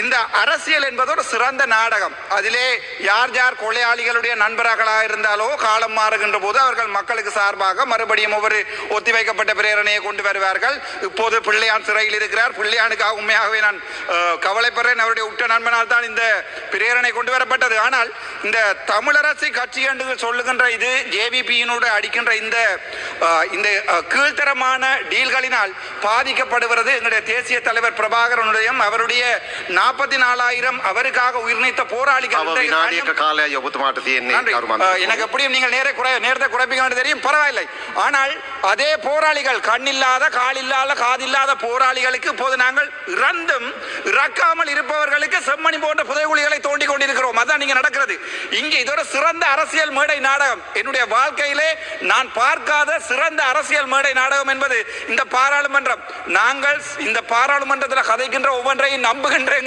இந்த அரசியல் என்பது ஒரு சிறந்த நாடகம். அதிலே யார் யார் கொலையாளிகளுடைய நண்பர்களாக இருந்தாலோ காலம் மாறுகின்ற போது அவர்கள் மக்களுக்கு சார்பாக மறுபடியும் ஒவ்வொரு ஒத்திவைக்கப்பட்ட பிரேரணையை கொண்டு வருவார்கள். இப்போது பிள்ளையான் சிறையில் இருக்கிறார். பிள்ளையானுக்காக உண்மையாகவே நான் கவலைப்படுறேன். அவருடைய உற்ற நண்பனால் தான் இந்த பிரேரணை கொண்டு வரப்பட்டது. ஆனால் இந்த தமிழரசு கட்சி என்று சொல்லுகின்ற இது ஜேவிபியினோடு அடிக்கின்ற இந்த இந்த கீழ்த்தரமான டீல்களினால் பாதிக்கப்படுவது எங்களுடைய தேசிய தலைவர் பிரபாகரனுடைய அவருடைய நாற்பத்தி நாலாயிரம் அவருக்காக உயிர்நீத்த போராளிகள் எனக்கு எப்படியும் நீங்கள் நேர குறை நேரத்தை குறைப்பீங்க தெரியும். பரவாயில்லை. ஆனால் அதே போராளிகள் கண்ணில்லாத காலில்லாத காதில்லாத போராளிகளுக்கு இப்போது நாங்கள் இறந்தும் இறக்காமல் இருப்பவர்களுக்கு செம்மணி போன்ற புதைகுழிகளை தோண்டி கொண்டிருக்கிறோம். அதான் நீங்க நடக்கிறது. இங்கே இதோட சிறந்த அரசியல் மேடை நாடகம். என்னுடைய வாழ்க்கையிலே நான் பார்க்காத சிறந்த அரசியல் மேடை நாடகம் என்பது இந்த பாராளுமன்றம். நாங்கள் இந்த பாராளுமன்றத்தில் கதைக்கின்ற ஒவ்வொன்றையும் நம்புகின்ற